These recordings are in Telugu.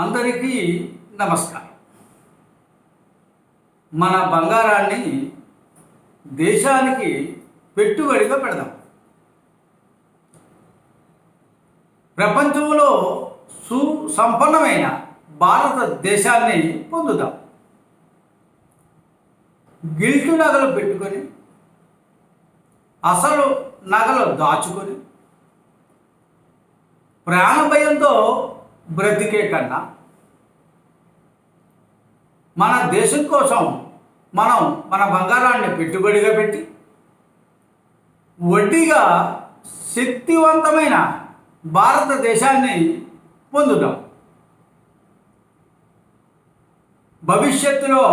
అందరికీ నమస్కారం. మన బంగారాన్ని దేశానికి పెట్టుబడిగా పెడదాం. ప్రపంచంలో సుసంపన్నమైన భారతదేశాన్ని పొందుదాం. గిల్టు నగలు పెట్టుకొని అసలు నగలు దాచుకొని ప్రాణ భయంతో బ్రతికే కన్నా మన దేశం కోసం మనం మన బంగారాన్ని పెట్టుబడిగా పెట్టి వడ్డీగా శక్తివంతమైన భారతదేశాన్ని పొందుతాం. భవిష్యత్తులో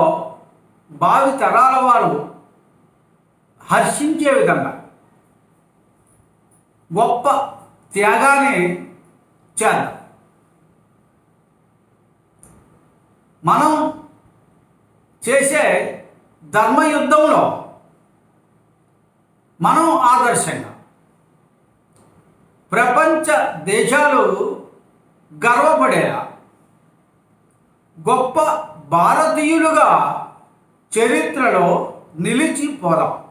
భావి తరాల వారు హర్షించే విధంగా గొప్ప త్యాగాన్ని చేద్దాం. మనం చేసే ధర్మయుద్ధంలో మనం ఆదర్శంగా. ప్రపంచ దేశాలు గర్వపడేలా గొప్ప భారతీయులుగా చరిత్రలో నిలిచిపోదాం.